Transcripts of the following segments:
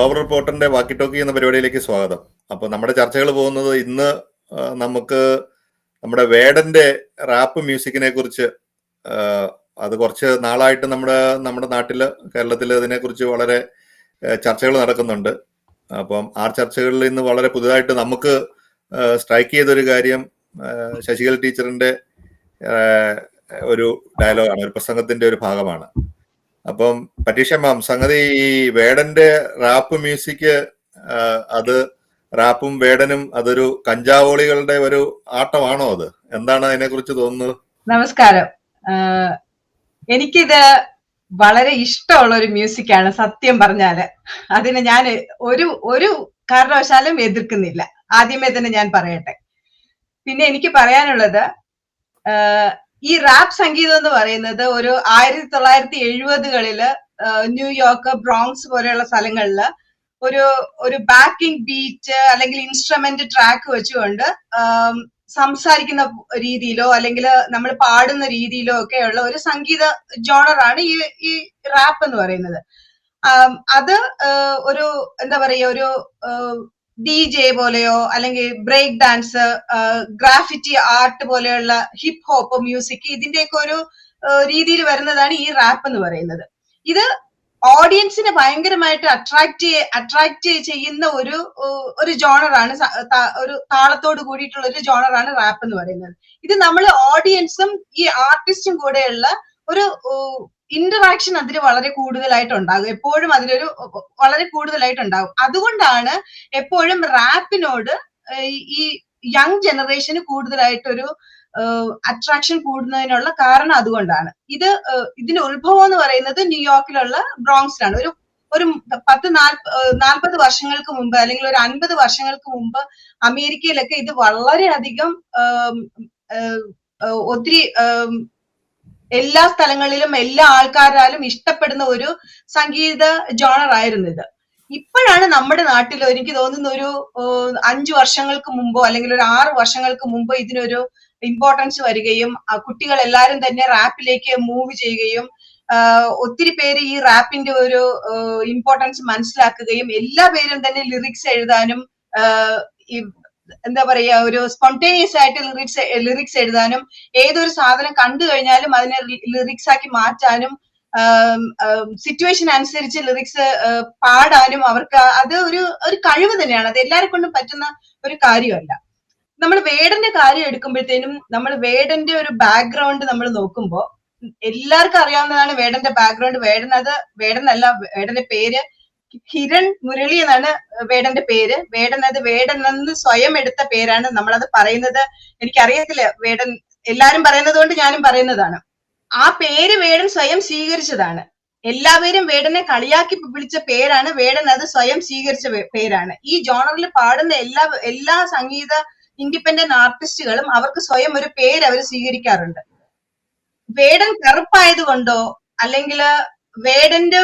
Global റിപ്പോർട്ടറിന്റെ വാക്കി talkie എന്ന പരിപാടിയിലേക്ക് സ്വാഗതം. അപ്പൊ നമ്മുടെ ചർച്ചകൾ പോകുന്നത് ഇന്ന് നമുക്ക് നമ്മുടെ വേടന്റെ റാപ്പ് മ്യൂസിക്കിനെ കുറിച്ച് അത് കുറച്ച് നാളായിട്ട് നമ്മുടെ നമ്മുടെ നാട്ടിൽ കേരളത്തിൽ ഇതിനെക്കുറിച്ച് വളരെ ചർച്ചകൾ നടക്കുന്നുണ്ട്. അപ്പം ആ ചർച്ചകളിൽ ഇന്ന് വളരെ പുതുതായിട്ട് നമുക്ക് സ്ട്രൈക്ക് ചെയ്തൊരു കാര്യം ശശികല ടീച്ചറിന്റെ ഒരു ഡയലോഗാണ് ഒരു പ്രസംഗത്തിന്റെ ഒരു ഭാഗമാണ്. അപ്പം പരീക്ഷ മാം സംഗതി ഈ വേടന്റെ റാപ്പ് മ്യൂസിക് അത് റാപ്പും വേടനും അതൊരു കഞ്ചാവോളികളുടെ ഒരു ആട്ടമാണോ അത്? എന്താണ് അതിനെ കുറിച്ച് തോന്നുന്നത്? നമസ്കാരം. എനിക്കിത് വളരെ ഇഷ്ടമുള്ള ഒരു മ്യൂസിക് ആണ് സത്യം പറഞ്ഞാൽ. അതിന് ഞാൻ ഒരു ഒരു കാരണവശാലും എതിർക്കുന്നില്ല. ആദ്യമേ തന്നെ ഞാൻ പറയട്ടെ. പിന്നെ എനിക്ക് പറയാനുള്ളത് ഈ റാപ്പ് സംഗീതം എന്ന് പറയുന്നത് ഒരു ആയിരത്തി തൊള്ളായിരത്തി എഴുപതുകളിൽ ന്യൂയോർക്ക് ബ്രോങ്സ് പോലെയുള്ള സ്ഥലങ്ങളിൽ ഒരു ഒരു ബാക്കിംഗ് ബീറ്റ് അല്ലെങ്കിൽ ഇൻസ്ട്രുമെന്റ് ട്രാക്ക് വെച്ചുകൊണ്ട് സംസാരിക്കുന്ന രീതിയിലോ അല്ലെങ്കിൽ നമ്മൾ പാടുന്ന രീതിയിലോ ഒക്കെയുള്ള ഒരു സംഗീത ജോണറാണ് ഈ ഈ റാപ്പ് എന്ന് പറയുന്നത്. അത് ഒരു എന്താ പറയുക ഒരു ഡി ജെ പോലെയോ അല്ലെങ്കിൽ ബ്രേക്ക് ഡാൻസ് ഗ്രാഫിറ്റി ആർട്ട് പോലെയുള്ള ഹിപ് ഹോപ്പ് മ്യൂസിക് ഇതിന്റെയൊക്കെ ഒരു രീതിയിൽ വരുന്നതാണ് ഈ റാപ്പ് എന്ന് പറയുന്നത്. ഇത് ഓഡിയൻസിനെ ഭയങ്കരമായിട്ട് അട്രാക്ട് അട്രാക്ട് ചെയ്യുന്ന ഒരു ഒരു ജോണറാണ് ഒരു താളത്തോട് കൂടിയിട്ടുള്ള ഒരു ജോണറാണ് റാപ്പ് എന്ന് പറയുന്നത്. ഇത് നമ്മൾ ഓഡിയൻസും ഈ ആർട്ടിസ്റ്റും കൂടെയുള്ള ഒരു ഇന്ററാക്ഷൻ അതിന് വളരെ കൂടുതലായിട്ട് ഉണ്ടാകും എപ്പോഴും അതിലൊരു വളരെ കൂടുതലായിട്ട് ഉണ്ടാകും അതുകൊണ്ടാണ് എപ്പോഴും റാപ്പിനോട് ഈ യങ് ജനറേഷന് കൂടുതലായിട്ടൊരു അട്രാക്ഷൻ കൂടുന്നതിനുള്ള കാരണം അതുകൊണ്ടാണ്. ഇത് ഇതിന്റെ ഉത്ഭവം എന്ന് പറയുന്നത് ന്യൂയോർക്കിലുള്ള ബ്രോങ്സിലാണ് ഒരു ഒരു പത്ത് നാൽപ്പ നാൽപ്പത് വർഷങ്ങൾക്ക് മുമ്പ് അല്ലെങ്കിൽ ഒരു അൻപത് വർഷങ്ങൾക്ക് മുമ്പ് അമേരിക്കയിലൊക്കെ ഇത് വളരെയധികം ഒത്തിരി എല്ലാ സ്ഥലങ്ങളിലും എല്ലാ ആൾക്കാരാലും ഇഷ്ടപ്പെടുന്ന ഒരു സംഗീത ജോണർ ആയിരുന്നു ഇത്. ഇപ്പോഴാണ് നമ്മുടെ നാട്ടിൽ എനിക്ക് തോന്നുന്ന ഒരു അഞ്ചു വർഷങ്ങൾക്ക് മുമ്പോ അല്ലെങ്കിൽ ഒരു ആറ് വർഷങ്ങൾക്ക് മുമ്പോ ഇതിനൊരു ഇമ്പോർട്ടൻസ് വരികയും കുട്ടികൾ എല്ലാവരും തന്നെ റാപ്പിലേക്ക് മൂവ് ചെയ്യുകയും ഒത്തിരി പേര് ഈ റാപ്പിന്റെ ഒരു ഇമ്പോർട്ടൻസ് മനസ്സിലാക്കുകയും എല്ലാ പേരും തന്നെ ലിറിക്സ് എഴുതാനും എന്താ പറയാ ഒരു സ്പോണ്ടേനിയസ് ആയിട്ട് ലിറിക്സ് ലിറിക്സ് എഴുതാനും ഏതൊരു സാധനം കണ്ടു കഴിഞ്ഞാലും അതിനെ ലിറിക്സ് ആക്കി മാറ്റാനും സിറ്റുവേഷൻ അനുസരിച്ച് ലിറിക്സ് പാടാനും അവർക്ക് അത് ഒരു ഒരു കഴിവ് തന്നെയാണ്. അത് എല്ലാരെ കൊണ്ടും പറ്റുന്ന ഒരു കാര്യമല്ല. നമ്മൾ വേടന്റെ കാര്യം എടുക്കുമ്പോഴത്തേനും നമ്മൾ വേടന്റെ ഒരു ബാക്ക്ഗ്രൗണ്ട് നമ്മൾ നോക്കുമ്പോൾ എല്ലാവർക്കും അറിയാവുന്നതാണ് വേടന്റെ ബാക്ക്ഗ്രൗണ്ട് വേടൻ അത് വേടനല്ല വേടന്റെ പേര് ഹിരൺ മുരളി എന്നാണ് വേടന്റെ പേര്. വേടൻ അത് വേടൻ എന്ന് സ്വയം എടുത്ത പേരാണ് നമ്മളത് പറയുന്നത്. എനിക്കറിയത്തില്ല വേടൻ എല്ലാരും പറയുന്നത് കൊണ്ട് ഞാനും പറയുന്നതാണ്. ആ പേര് വേടൻ സ്വയം സ്വീകരിച്ചതാണ്. എല്ലാവരും വേടനെ കളിയാക്കി വിളിച്ച പേരാണ് വേടൻ അത് സ്വയം സ്വീകരിച്ച പേരാണ്. ഈ ജോണറിൽ പാടുന്ന എല്ലാ എല്ലാ സംഗീത ഇൻഡിപെൻഡന്റ് ആർട്ടിസ്റ്റുകളും അവർക്ക് സ്വയം ഒരു പേര് അവർ സ്വീകരിക്കാറുണ്ട്. വേടൻ കറുപ്പായത് കൊണ്ടോ അല്ലെങ്കിൽ വേടന്റെ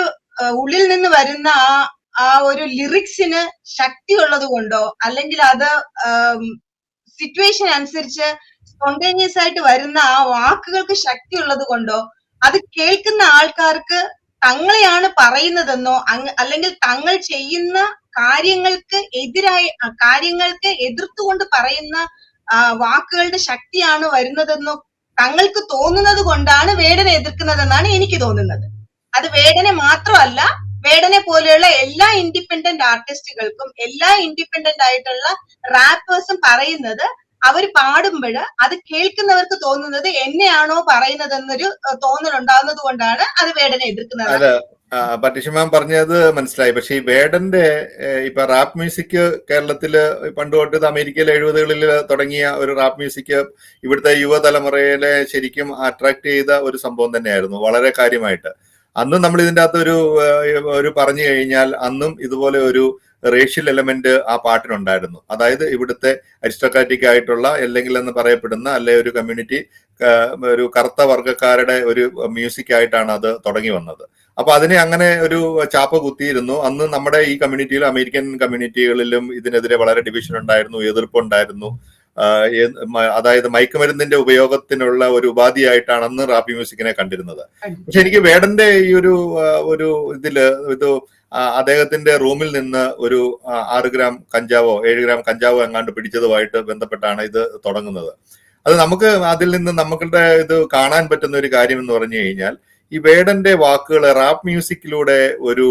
ഉള്ളിൽ നിന്ന് വരുന്ന ആ ആ ഒരു ലിറിക്സിന് ശക്തി ഉള്ളത് കൊണ്ടോ അല്ലെങ്കിൽ അത് സിറ്റുവേഷൻ അനുസരിച്ച് സ്പോണ്ടേനിയസ് ആയിട്ട് വരുന്ന ആ വാക്കുകൾക്ക് ശക്തി ഉള്ളത് കൊണ്ടോ അത് കേൾക്കുന്ന ആൾക്കാർക്ക് തങ്ങളെയാണ് പറയുന്നതെന്നോ അല്ലെങ്കിൽ തങ്ങൾ ചെയ്യുന്ന കാര്യങ്ങൾക്ക് എതിരായി കാര്യങ്ങൾക്ക് എതിർത്തുകൊണ്ട് പറയുന്ന വാക്കുകളുടെ ശക്തിയാണ് വരുന്നതെന്നോ തങ്ങൾക്ക് തോന്നുന്നത് കൊണ്ടാണ് വേടനെ എതിർക്കുന്നതെന്നാണ് എനിക്ക് തോന്നുന്നത്. അത് വേടനെ മാത്രമല്ല വേടനെ പോലെയുള്ള എല്ലാ ഇൻഡിപെൻഡന്റ് ആർട്ടിസ്റ്റുകൾക്കും എല്ലാ ഇൻഡിപെൻഡന്റ് ആയിട്ടുള്ള റാപ്പേഴ്സും പറയുന്നത് അവർ പാടുമ്പോൾ അത് കേൾക്കുന്നവർക്ക് തോന്നുന്നത് എന്നെയാണോ പറയുന്നത് എന്നൊരു തോന്നൽ ഉണ്ടാകുന്നത് കൊണ്ടാണ് അത് വേടനെ എതിർക്കുന്നത്. പരീക്ഷ പറഞ്ഞത് മനസ്സിലായി. പക്ഷെ ഈ വേടന്റെ ഇപ്പൊ റാപ്പ് മ്യൂസിക് കേരളത്തിൽ പണ്ട് തൊട്ട് അമേരിക്കയിലെ എഴുപതുകളിൽ തുടങ്ങിയ ഒരു റാപ്പ് മ്യൂസിക് ഇവിടുത്തെ യുവതലമുറയിലെ ശരിക്കും അട്രാക്ട് ചെയ്ത ഒരു സംഭവം തന്നെയായിരുന്നു വളരെ കാര്യമായിട്ട്. അന്നും നമ്മൾ ഇതിന്റെ അകത്ത് ഒരു ഒരു പറഞ്ഞു കഴിഞ്ഞാൽ അന്നും ഇതുപോലെ ഒരു റേഷ്യൽ എലമെന്റ് ആ പാട്ടിനുണ്ടായിരുന്നു. അതായത് ഇവിടുത്തെ അരിസ്റ്റോക്രാറ്റിക് ആയിട്ടുള്ള അല്ലെങ്കിൽ എന്ന് പറയപ്പെടുന്ന അല്ലെ ഒരു കമ്മ്യൂണിറ്റി ഒരു കറുത്ത വർഗക്കാരുടെ ഒരു മ്യൂസിക് ആയിട്ടാണ് അത് തുടങ്ങി വന്നത്. അപ്പൊ അതിനെ അങ്ങനെ ഒരു ചാപ്പ കുത്തിയിരുന്നു. അന്ന് നമ്മുടെ ഈ കമ്മ്യൂണിറ്റിയിലും അമേരിക്കൻ കമ്മ്യൂണിറ്റികളിലും ഇതിനെതിരെ വളരെ ഡിവിഷൻ ഉണ്ടായിരുന്നു എതിർപ്പുണ്ടായിരുന്നു. അതായത് മയക്കുമരുന്നിന്റെ ഉപയോഗത്തിനുള്ള ഒരു ഉപാധിയായിട്ടാണ് അന്ന് റാപ്പി മ്യൂസിക്കിനെ കണ്ടിരുന്നത്. പക്ഷെ എനിക്ക് വേടന്റെ ഈ ഒരു ഒരു ഇതിൽ ഇത് അദ്ദേഹത്തിന്റെ റൂമിൽ നിന്ന് ഒരു ആറ് ഗ്രാം കഞ്ചാവോ ഏഴ് ഗ്രാം കഞ്ചാവോ എങ്ങാണ്ട് പിടിച്ചതുമായിട്ട് ബന്ധപ്പെട്ടാണ് ഇത് തുടങ്ങുന്നത്. അത് നമുക്ക് അതിൽ നിന്ന് നമ്മളുടെ ഇത് കാണാൻ പറ്റുന്ന ഒരു കാര്യം എന്ന് പറഞ്ഞു കഴിഞ്ഞാൽ ഈ വേടന്റെ വാക്കുകൾ റാപ്പ് മ്യൂസിക്കിലൂടെ ഒരു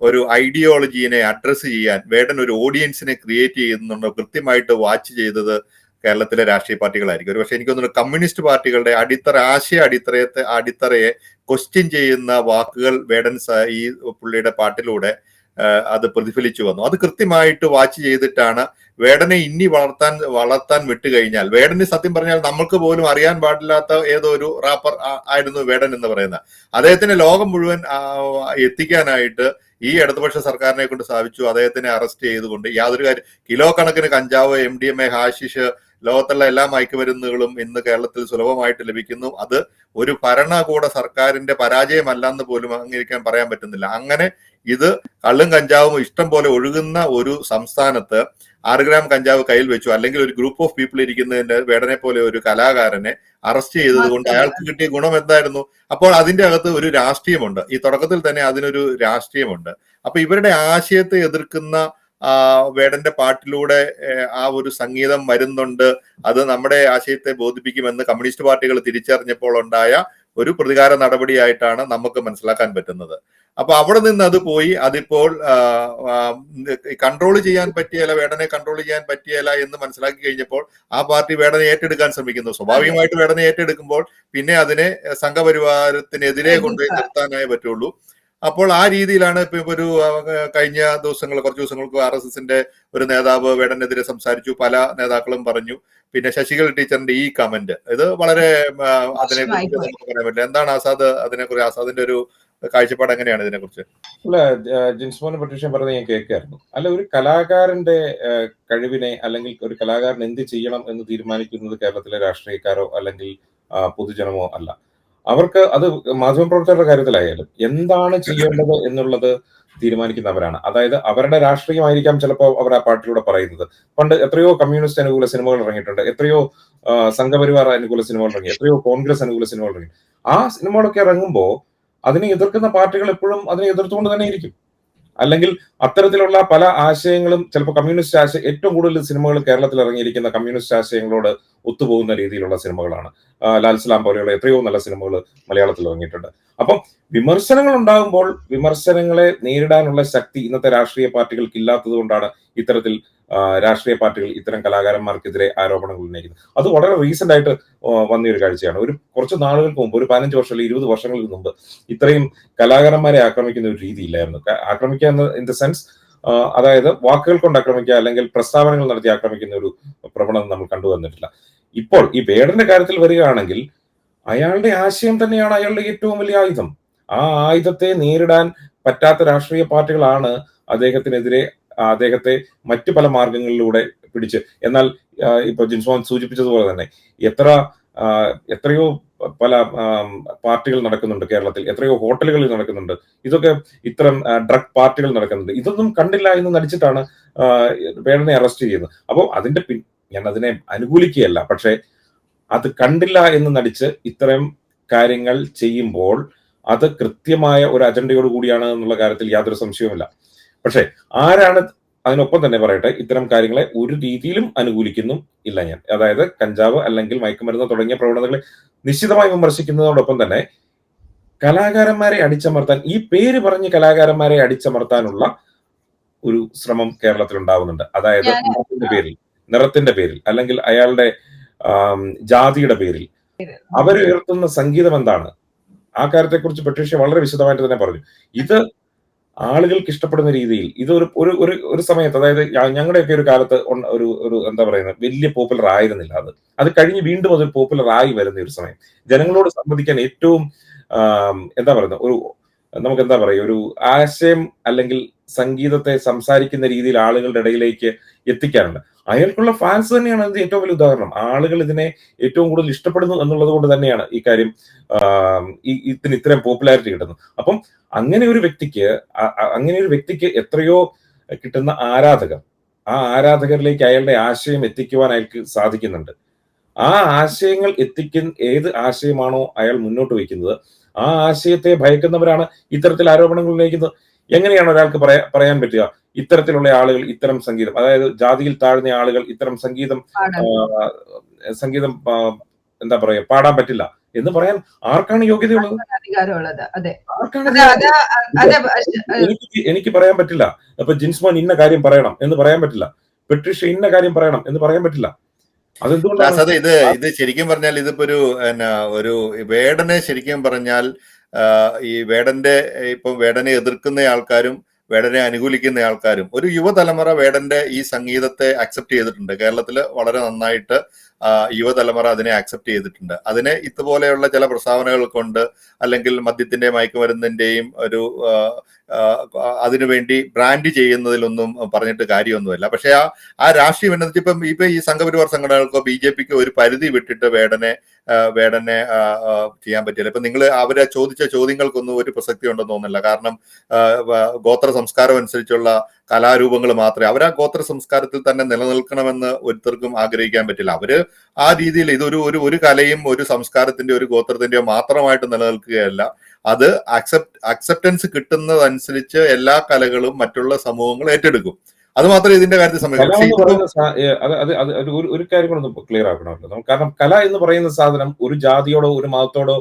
ഒരു ഐഡിയോളജീനെ അഡ്രസ്സ് ചെയ്യാൻ വേടൻ ഒരു ഓഡിയൻസിനെ ക്രിയേറ്റ് ചെയ്യുന്നുണ്ടോ കൃത്യമായിട്ട് വാച്ച് ചെയ്തത് കേരളത്തിലെ രാഷ്ട്രീയ പാർട്ടികളായിരിക്കും. ഒരു പക്ഷേ എനിക്ക് തോന്നുന്നു കമ്മ്യൂണിസ്റ്റ് പാർട്ടികളുടെ അടിത്തറ ആശയ അടിത്തറയത്തെ അടിത്തറയെ ക്വസ്റ്റ്യൻ ചെയ്യുന്ന വാക്കുകൾ വേടൻ ഈ പുള്ളിയുടെ പാട്ടിലൂടെ അത് പ്രതിഫലിച്ചു വന്നു. അത് കൃത്യമായിട്ട് വാച്ച് ചെയ്തിട്ടാണ് വേടനെ ഇനി വളർത്താൻ വളർത്താൻ വിട്ടുകഴിഞ്ഞാൽ വേടന് സത്യം പറഞ്ഞാൽ നമ്മൾക്ക് പോലും അറിയാൻ പാടില്ലാത്ത ഏതോ ഒരു റാപ്പർ ആയിരുന്നു വേടൻ എന്ന് പറയുന്നത്. അദ്ദേഹത്തിന് ലോകം മുഴുവൻ എത്തിക്കാനായിട്ട് ഈ ഇടതുപക്ഷ സർക്കാരിനെ കൊണ്ട് സാധിച്ചു. അദ്ദേഹത്തിനെ അറസ്റ്റ് ചെയ്തുകൊണ്ട് യാതൊരു കാര്യം കിലോ കണക്കിന് കഞ്ചാവ് എം ഡി എം എ ഹാഷിഷ് ലോകത്തുള്ള എല്ലാ മയക്കുമരുന്നുകളും ഇന്ന് കേരളത്തിൽ സുലഭമായിട്ട് ലഭിക്കുന്നു. അത് ഒരു ഭരണകൂട സർക്കാരിന്റെ പരാജയമല്ല എന്ന് പോലും അംഗീകരിക്കാൻ പറയാൻ പറ്റുന്നില്ല. അങ്ങനെ ഇത് കള്ളും കഞ്ചാവും ഇഷ്ടം പോലെ ഒഴുകുന്ന ഒരു സംസ്ഥാനത്ത് ആറ് ഗ്രാം കഞ്ചാവ് കയ്യിൽ വെച്ചു. അല്ലെങ്കിൽ ഒരു ഗ്രൂപ്പ് ഓഫ് പീപ്പിൾ ഇരിക്കുന്നതിന്റെ വേടനെ പോലെ ഒരു കലാകാരനെ അറസ്റ്റ് ചെയ്തത് കൊണ്ട് അയാൾക്ക് കിട്ടിയ ഗുണം എന്തായിരുന്നു? അപ്പോൾ അതിന്റെ അകത്ത് ഒരു രാഷ്ട്രീയമുണ്ട്. ഈ തുടക്കത്തിൽ തന്നെ അതിനൊരു രാഷ്ട്രീയമുണ്ട്. അപ്പൊ ഇവരുടെ ആശയത്തെ എതിർക്കുന്ന വേടന്റെ പാട്ടിലൂടെ ആ ഒരു സംഗീതം വരുന്നുണ്ട്. അത് നമ്മുടെ ആശയത്തെ ബോധിപ്പിക്കുമെന്ന് കമ്മ്യൂണിസ്റ്റ് പാർട്ടികൾ തിരിച്ചറിഞ്ഞപ്പോൾ ഉണ്ടായ ഒരു പ്രതികാര നടപടിയായിട്ടാണ് നമുക്ക് മനസ്സിലാക്കാൻ പറ്റുന്നത്. അപ്പൊ അവിടെ നിന്ന് അത് പോയി അതിപ്പോൾ കൺട്രോൾ ചെയ്യാൻ പറ്റിയല്ല വേടനെ കൺട്രോൾ ചെയ്യാൻ പറ്റിയല്ല എന്ന് മനസ്സിലാക്കി കഴിഞ്ഞപ്പോൾ ആ പാർട്ടി വേടനെ ഏറ്റെടുക്കാൻ ശ്രമിക്കുന്നു. സ്വാഭാവികമായിട്ട് വേടനെ ഏറ്റെടുക്കുമ്പോൾ പിന്നെ അതിനെ സംഘപരിവാരത്തിനെതിരെ കൊണ്ടുപോയി നിർത്താനേ പറ്റുള്ളൂ. അപ്പോൾ ആ രീതിയിലാണ് ഇപ്പൊ ഇപ്പൊ ഒരു കഴിഞ്ഞ ദിവസങ്ങൾ കുറച്ച് ദിവസങ്ങൾക്ക് ആർ എസ് എസിന്റെ ഒരു നേതാവ് വേടനെതിരെ സംസാരിച്ചു പല നേതാക്കളും പറഞ്ഞു. പിന്നെ ശശികല ടീച്ചറിന്റെ ഈ കമന്റ് ഇത് വളരെ അതിനെ കുറിച്ച് നമുക്ക് പറയാൻ പറ്റില്ല. എന്താണ് ആസാദ് അതിനെ കുറിച്ച് ആസാദിന്റെ ഒരു കാഴ്ചപ്പാട് എങ്ങനെയാണ് ഇതിനെ കുറിച്ച് അല്ല ജിൻസ് ജിൻസ്മോനെ പറ്റി പറഞ്ഞത് ഞാൻ കേൾക്കായിരുന്നു. അല്ല ഒരു കലാകാരന്റെ കഴിവിനെ അല്ലെങ്കിൽ ഒരു കലാകാരൻ എന്ത് ചെയ്യണം എന്ന് തീരുമാനിക്കുന്നത് കേരളത്തിലെ രാഷ്ട്രീയക്കാരോ അല്ലെങ്കിൽ പൊതുജനമോ അല്ല. അവർക്ക് അത് മാധ്യമപ്രവർത്തകരുടെ കാര്യത്തിലായാലും എന്താണ് ചെയ്യേണ്ടത് എന്നുള്ളത് തീരുമാനിക്കുന്നവരാണ്. അതായത് അവരുടെ രാഷ്ട്രീയമായിരിക്കാം ചിലപ്പോൾ അവർ ആ പാട്ടിലൂടെ പറയുന്നത്. പണ്ട് എത്രയോ കമ്മ്യൂണിസ്റ്റ് അനുകൂല സിനിമകൾ ഇറങ്ങിയിട്ടുണ്ട്. എത്രയോ സംഘപരിവാർ അനുകൂല സിനിമകൾ ഇറങ്ങി. എത്രയോ കോൺഗ്രസ് അനുകൂല സിനിമകൾ ഇറങ്ങി. ആ സിനിമകളൊക്കെ ഇറങ്ങുമ്പോൾ അതിനെ എതിർക്കുന്ന പാർട്ടികൾ എപ്പോഴും അതിനെ എതിർത്തുകൊണ്ട് തന്നെ ഇരിക്കും. അല്ലെങ്കിൽ അത്തരത്തിലുള്ള പല ആശയങ്ങളും ചിലപ്പോൾ കമ്മ്യൂണിസ്റ്റ് ആശയം ഏറ്റവും കൂടുതൽ സിനിമകൾ കേരളത്തിൽ ഇറങ്ങിയിരിക്കുന്ന കമ്മ്യൂണിസ്റ്റ് ആശയങ്ങളോട് ഒത്തുപോകുന്ന രീതിയിലുള്ള സിനിമകളാണ്. ലാൽസലാം ലാൽ സലാം പോലെയുള്ള എത്രയോ നല്ല സിനിമകൾ മലയാളത്തിൽ ഇറങ്ങിയിട്ടുണ്ട്. അപ്പം വിമർശനങ്ങൾ ഉണ്ടാകുമ്പോൾ വിമർശനങ്ങളെ നേരിടാനുള്ള ശക്തി ഇന്നത്തെ രാഷ്ട്രീയ പാർട്ടികൾക്ക് ഇല്ലാത്തത് കൊണ്ടാണ് ഇത്തരത്തിൽ രാഷ്ട്രീയ പാർട്ടികൾ ഇത്തരം കലാകാരന്മാർക്കെതിരെ ആരോപണങ്ങൾ ഉന്നയിക്കുന്നത് അത് വളരെ റീസെന്റ് ആയിട്ട് വന്ന ഒരു കാഴ്ചയാണ്. ഒരു കുറച്ച് നാളുകൾക്ക് മുമ്പ് ഒരു പതിനഞ്ച് വർഷം അല്ലെങ്കിൽ ഇരുപത് വർഷങ്ങൾക്ക് മുമ്പ് ഇത്രയും കലാകാരന്മാരെ ആക്രമിക്കുന്ന ഒരു രീതി ഇല്ലായിരുന്നു ആക്രമിക്കുക എന്ന ഇൻ ദ സെൻസ് അതായത് വാക്കുകൾ കൊണ്ട് ആക്രമിക്കുക അല്ലെങ്കിൽ പ്രസ്താവനകൾ നടത്തി ആക്രമിക്കുന്ന ഒരു പ്രവണത നമ്മൾ കണ്ടുവന്നിട്ടില്ല ഇപ്പോൾ ഈ വേടന്റെ കാര്യത്തിൽ വരികയാണെങ്കിൽ അയാളുടെ ആശയം തന്നെയാണ് അയാളുടെ ഏറ്റവും വലിയ ആയുധം. ആ ആയുധത്തെ നേരിടാൻ പറ്റാത്ത രാഷ്ട്രീയ പാർട്ടികളാണ് അദ്ദേഹത്തിനെതിരെ അദ്ദേഹത്തെ മറ്റു പല മാർഗങ്ങളിലൂടെ പിടിച്ച്. എന്നാൽ ഇപ്പൊ ജിൻസോൺ സൂചിപ്പിച്ചതുപോലെ തന്നെ എത്ര എത്രയോ പല പാർട്ടികൾ നടക്കുന്നുണ്ട് കേരളത്തിൽ. എത്രയോ ഹോട്ടലുകളിൽ നടക്കുന്നുണ്ട്. ഇതൊക്കെ ഇത്തരം ഡ്രഗ് പാർട്ടികൾ നടക്കുന്നുണ്ട്. ഇതൊന്നും കണ്ടില്ല എന്ന് നടിച്ചിട്ടാണ് പേടനെ അറസ്റ്റ് ചെയ്യുന്നത്. അപ്പോൾ അതിന്റെ പിൻ ഞാൻ അതിനെ അനുകൂലിക്കുകയല്ല. പക്ഷേ അത് കണ്ടില്ല എന്ന് നടിച്ച് ഇത്തരം കാര്യങ്ങൾ ചെയ്യുമ്പോൾ അത് കൃത്യമായ ഒരു അജണ്ടയോട് കൂടിയാണ് എന്നുള്ള കാര്യത്തിൽ യാതൊരു സംശയവുമില്ല. പക്ഷേ ആരാണ് അതിനൊപ്പം തന്നെ പറയട്ടെ ഇത്തരം കാര്യങ്ങളെ ഒരു രീതിയിലും അനുകൂലിക്കുന്നു ഇല്ല ഞാൻ. അതായത് കഞ്ചാവ് അല്ലെങ്കിൽ മയക്കുമരുന്ന് തുടങ്ങിയ പ്രവണതകളെ നിശ്ചിതമായി വിമർശിക്കുന്നതോടൊപ്പം തന്നെ കലാകാരന്മാരെ അടിച്ചമർത്താൻ ഈ പേര് പറഞ്ഞ് കലാകാരന്മാരെ അടിച്ചമർത്താനുള്ള ഒരു ശ്രമം കേരളത്തിൽ ഉണ്ടാവുന്നുണ്ട് അതായത് നിറത്തിന്റെ പേരിൽ നിറത്തിന്റെ പേരിൽ അല്ലെങ്കിൽ അയാളുടെ ജാതിയുടെ പേരിൽ. അവരുയർത്തുന്ന സംഗീതം എന്താണ്? ആ കാര്യത്തെക്കുറിച്ച് പെട്രീഷ്യ വളരെ വിശദമായിട്ട് തന്നെ പറഞ്ഞു. ഇത് ആളുകൾക്ക് ഇഷ്ടപ്പെടുന്ന രീതിയിൽ. ഇത് ഒരു ഒരു ഒരു ഒരു സമയത്ത് അതായത് ഞങ്ങളുടെയൊക്കെ ഒരു കാലത്ത് ഒരു ഒരു എന്താ പറയുന്നത് വലിയ പോപ്പുലർ ആയിരുന്നില്ല അത്. അത് കഴിഞ്ഞ് വീണ്ടും അത് പോപ്പുലർ ആയി വരുന്ന ഒരു സമയം. ജനങ്ങളോട് സംബന്ധിക്കാൻ ഏറ്റവും എന്താ പറയുന്നത് ഒരു നമുക്ക് എന്താ പറയുക ഒരു ആശയം അല്ലെങ്കിൽ സംഗീതത്തെ സംസാരിക്കുന്ന രീതിയിൽ ആളുകളുടെ ഇടയിലേക്ക് എത്തിക്കാറുണ്ട്. അയാൾക്കുള്ള ഫാൻസ് തന്നെയാണ് ഇത് ഏറ്റവും വലിയ ഉദാഹരണം. ആളുകൾ ഇതിനെ ഏറ്റവും കൂടുതൽ ഇഷ്ടപ്പെടുന്നു എന്നുള്ളത് കൊണ്ട് തന്നെയാണ് ഈ കാര്യം ഇതിന് ഇത്രയും പോപ്പുലാരിറ്റി കിട്ടുന്നത്. അപ്പം അങ്ങനെ ഒരു വ്യക്തിക്ക് അങ്ങനെ ഒരു വ്യക്തിക്ക് എത്രയോ കിട്ടുന്ന ആരാധകർ ആ ആരാധകരിലേക്ക് അയാളുടെ ആശയം എത്തിക്കുവാൻ അയാൾക്ക് സാധിക്കുന്നുണ്ട്. ആ ആശയങ്ങൾ എത്തിക്കുന്ന ഏത് ആശയമാണോ അയാൾ മുന്നോട്ട് വയ്ക്കുന്നത് ആ ആശയത്തെ ഭയക്കുന്നവരാണ് ഇത്തരത്തിൽ ആരോപണങ്ങൾ ഉന്നയിക്കുന്നത്. എങ്ങനെയാണ് ഒരാൾക്ക് പറയാ പറയാൻ പറ്റുക? ഇത്തരത്തിലുള്ള ആളുകൾ ഇത്തരം സംഗീതം അതായത് ജാതിയിൽ താഴ്ന്ന ആളുകൾ ഇത്തരം സംഗീതം സംഗീതം എന്താ പറയാ പാടാൻ പറ്റില്ല എന്ന് പറയാൻ ആർക്കാണ് യോഗ്യതയുള്ളത്? എനിക്ക് എനിക്ക് പറയാൻ പറ്റില്ല. അപ്പൊ ജിൻസ്മോൻ ഇന്ന കാര്യം പറയണം എന്ന് പറയാൻ പറ്റില്ല. പെട്രിഷ ഇന്ന കാര്യം പറയണം എന്ന് പറയാൻ പറ്റില്ല. അതെന്തുകൊണ്ടാണ്? ഇത് ഇത് ശരിക്കും പറഞ്ഞാൽ ഇതിപ്പോ ഒരു ഒരു വേടനെ ശരിക്കും പറഞ്ഞാൽ ഈ വേടന്റെ ഇപ്പം വേടനെ എതിർക്കുന്ന ആൾക്കാരും വേടനെ അനുകൂലിക്കുന്ന ആൾക്കാരും ഒരു യുവതലമുറ വേടന്റെ ഈ സംഗീതത്തെ അക്സെപ്റ്റ് ചെയ്തിട്ടുണ്ട്. കേരളത്തിൽ വളരെ നന്നായിട്ട് യുവതലമുറ അതിനെ ആക്സെപ്റ്റ് ചെയ്തിട്ടുണ്ട്. അതിനെ ഇതുപോലെയുള്ള ചില പ്രസ്താവനകൾ കൊണ്ട് അല്ലെങ്കിൽ മദ്യത്തിന്റെ മയക്കുമരുന്നിന്റെയും ഒരു അതിനുവേണ്ടി ബ്രാൻഡ് ചെയ്യുന്നതിലൊന്നും പറഞ്ഞിട്ട് കാര്യമൊന്നുമല്ല. പക്ഷെ ആ ആ രാഷ്ട്രീയം എന്നുവെച്ചാൽ ഇപ്പം ഇപ്പൊ ഈ സംഘപരിവാർ സംഘടനകൾക്കോ ബി ജെ പിക്കോ ഒരു പരിധി വിട്ടിട്ട് വേടനെ വേടനെ ചെയ്യാൻ പറ്റില്ല. ഇപ്പൊ നിങ്ങൾ അവരെ ചോദിച്ച ചോദ്യങ്ങൾക്കൊന്നും ഒരു പ്രസക്തി ഉണ്ടെന്ന് തോന്നുന്നില്ല. കാരണം ഗോത്ര സംസ്കാരം അനുസരിച്ചുള്ള കലാരൂപങ്ങൾ മാത്രമേ അവരാ ഗോത്ര സംസ്കാരത്തിൽ തന്നെ നിലനിൽക്കണമെന്ന് ഒരുത്തർക്കും ആഗ്രഹിക്കാൻ പറ്റില്ല. അവർ ആ രീതിയിൽ ഇതൊരു ഒരു ഒരു കലയും ഒരു സംസ്കാരത്തിന്റെ ഒരു ഗോത്രത്തിന്റെയോ മാത്രമായിട്ട് നിലനിൽക്കുകയല്ല. അത് അക്സെപ്റ്റ് അക്സെപ്റ്റൻസ് കിട്ടുന്നതനുസരിച്ച് എല്ലാ കലകളും മറ്റുള്ള സമൂഹങ്ങൾ ഏറ്റെടുക്കും. അത് മാത്രമേ ഇതിന്റെ കാര്യത്തിൽ സംഭവിക്കൂ ഒരു- കാര്യം കൂടെ ഒന്ന് ക്ലിയർ ആക്കണമല്ലോ കാരണം കല എന്ന് പറയുന്ന സാധനം ഒരു ജാതിയോടോ ഒരു മതത്തോടോ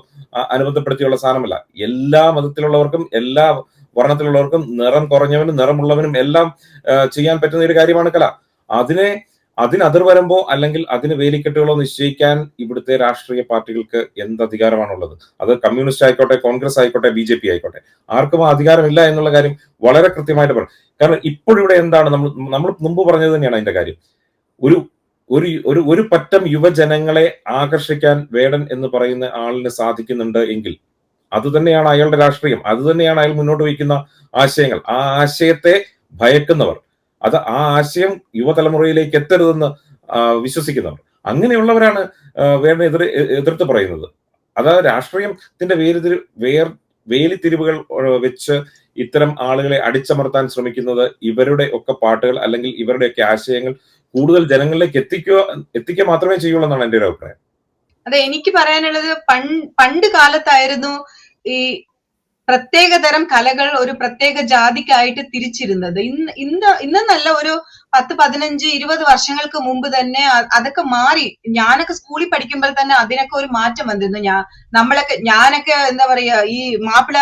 അനുബന്ധപ്പെടുത്തിയുള്ള സാധനമല്ല. എല്ലാ മതത്തിലുള്ളവർക്കും എല്ലാ വർണത്തിലുള്ളവർക്കും നിറം കുറഞ്ഞവനും നിറമുള്ളവനും എല്ലാം ചെയ്യാൻ പറ്റുന്ന ഒരു കാര്യമാണ് കല. അതിനെ അതിന് അതിർ വരുമ്പോ അല്ലെങ്കിൽ അതിന് വേലിക്കെട്ടുകളോ നിശ്ചയിക്കാൻ ഇവിടുത്തെ രാഷ്ട്രീയ പാർട്ടികൾക്ക് എന്ത് അധികാരമാണുള്ളത്? അത് കമ്മ്യൂണിസ്റ്റ് ആയിക്കോട്ടെ കോൺഗ്രസ് ആയിക്കോട്ടെ ബി ജെ പി ആയിക്കോട്ടെ. ആർക്കും ആ അധികാരമില്ല എന്നുള്ള കാര്യം വളരെ കൃത്യമായിട്ട് പറയും കാരണം ഇപ്പോഴിവിടെ എന്താണ് നമ്മൾ നമ്മൾ മുമ്പ് പറഞ്ഞത് തന്നെയാണ് അതിന്റെ കാര്യം. ഒരു ഒരു ഒരു ഒരു പറ്റം യുവജനങ്ങളെ ആകർഷിക്കാൻ വേടൻ എന്ന് പറയുന്ന ആളിന് സാധിക്കുന്നുണ്ട് എങ്കിൽ അത് തന്നെയാണ് അയാളുടെ രാഷ്ട്രീയം. അത് തന്നെയാണ് അയാൾ മുന്നോട്ട് വയ്ക്കുന്ന ആശയങ്ങൾ. ആ ആശയത്തെ ഭയക്കുന്നവർ. അത് ആ ആശയം യുവതലമുറയിലേക്ക് എത്തരുതെന്ന് വിശ്വസിക്കുന്നവർ അങ്ങനെയുള്ളവരാണ് വേണ്ട എതിർ എതിർത്ത് പറയുന്നത്. അതായത് രാഷ്ട്രീയത്തിന്റെ വേരുതിരി വേർ വേലിത്തിരിവുകൾ വെച്ച് ഇത്തരം ആളുകളെ അടിച്ചമർത്താൻ ശ്രമിക്കുന്നത് ഇവരുടെ ഒക്കെ പാട്ടുകൾ അല്ലെങ്കിൽ ഇവരുടെയൊക്കെ ആശയങ്ങൾ കൂടുതൽ ജനങ്ങളിലേക്ക് എത്തിക്കുക എത്തിക്കുക മാത്രമേ ചെയ്യുള്ളൂ എന്നാണ് എന്റെ ഒരു അഭിപ്രായം. അതെ എനിക്ക് പറയാനുള്ളത് പണ്ട് കാലത്തായിരുന്നു ഈ പ്രത്യേക തരം കലകൾ ഒരു പ്രത്യേക ജാതിക്കായിട്ട് തിരിച്ചിരുന്നത്. ഇന്ന് ഇന്ന് ഇന്നെന്നല്ല ഒരു പത്ത് പതിനഞ്ച് ഇരുപത് വർഷങ്ങൾക്ക് മുമ്പ് തന്നെ അതൊക്കെ മാറി. ഞാനൊക്കെ സ്കൂളിൽ പഠിക്കുമ്പോൾ തന്നെ അതിനൊക്കെ ഒരു മാറ്റം വന്നിരുന്നു. ഞാൻ നമ്മളൊക്കെ ഞാനൊക്കെ എന്താ പറയാ ഈ മാപ്പിള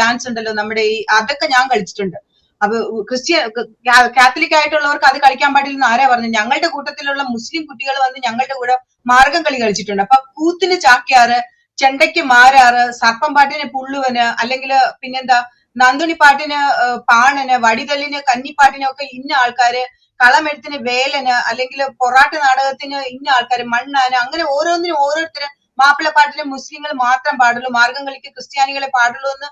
ഡാൻസ് ഉണ്ടല്ലോ നമ്മുടെ ഈ അതൊക്കെ ഞാൻ കളിച്ചിട്ടുണ്ട്. അപ്പൊ ക്രിസ്ത്യ കാത്തലിക് ആയിട്ടുള്ളവർക്ക് അത് കളിക്കാൻ പാടില്ലെന്ന് ആരാ പറഞ്ഞു ഞങ്ങളുടെ കൂട്ടത്തിലുള്ള മുസ്ലിം കുട്ടികൾ വന്ന് ഞങ്ങളുടെ കൂടെ മാർഗം കളി കളിച്ചിട്ടുണ്ട്. അപ്പൊ കൂത്തിന് ചാക്യാറ് ചെണ്ടയ്ക്ക് മാരാറ് സർപ്പം പാട്ടിന് പുള്ളുവന് അല്ലെങ്കിൽ പിന്നെന്താ നന്ദുണി പാട്ടിന് പാണന് വടിതല്ലിന് കന്നിപ്പാട്ടിന് ഒക്കെ ഇന്ന ആൾക്കാര് കളമെഴുത്തിന് വേലന് അല്ലെങ്കിൽ പൊറാട്ട് നാടകത്തിന് ഇന്ന ആൾക്കാര് മണ്ണാന് അങ്ങനെ ഓരോന്നിനും ഓരോരുത്തരും മാപ്പിളപ്പാട്ടിന് മുസ്ലിങ്ങൾ മാത്രം പാടുള്ളൂ മാർഗം കളിക്ക് ക്രിസ്ത്യാനികളെ പാടുള്ളൂ എന്ന്